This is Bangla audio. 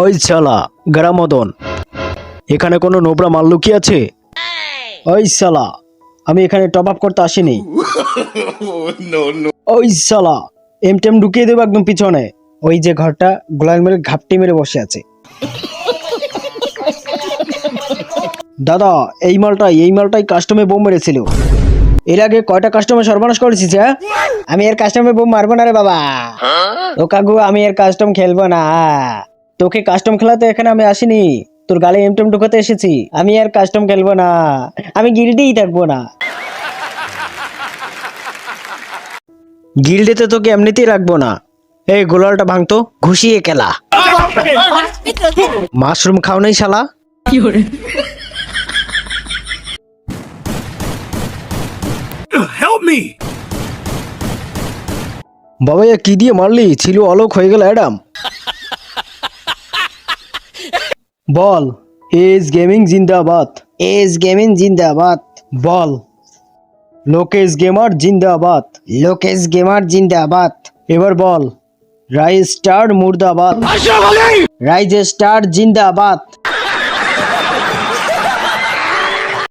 ওই শালা গ্রামদন। এখানে কোনো নোবরা মাল লুকিয়ে আছে? ওই শালা আমি এখানে টপ আপ করতে আসিনি। ওই শালা এম টেম ঢুকিয়ে দেবো একদম পিছনে। ওই যে ঘরটা গোলাল মেরে ঘাপটি মেরে বসে আছে। দাদা এই মালটাই এই মালটাই কাস্টমে বোম মেরেছিল। এর আগে কয়টা কাস্টমার সর্বনাশ করেছিস হ্যাঁ? আমি এর কাস্টমে বোম মারবো না রে বাবা। ও কাকু আমি এর কাস্টম খেলব না। তোকে কাস্টম খেলাতে এখানে আমি আসিনি। তোর গালে এমটেম ঢুকাতে এসেছি। আমি আর কাস্টম খেলব না। আমি গিল্ডেই থাকব না। গিল্ডেতে তোকে এমনিতেই রাখব না। এই গোলালটা ভাঙতো ঘুষিয়ে খেলা। মাশরুম খাও নাই শালা। Help me! বাবা কি দিয়ে মারলি? ছিল অলোক হয়ে গেল অ্যাডাম। বল। এজ গেমিং জিন্দাবাদ। এজ গেমিং জিন্দাবাদ। বল। লোকেশ গেমার জিন্দাবাদ। লোকেশ গেমার জিন্দাবাদ। এবার বল। রাইজ স্টার মুর্দাবাদ। রাইজ স্টার জিন্দাবাদ।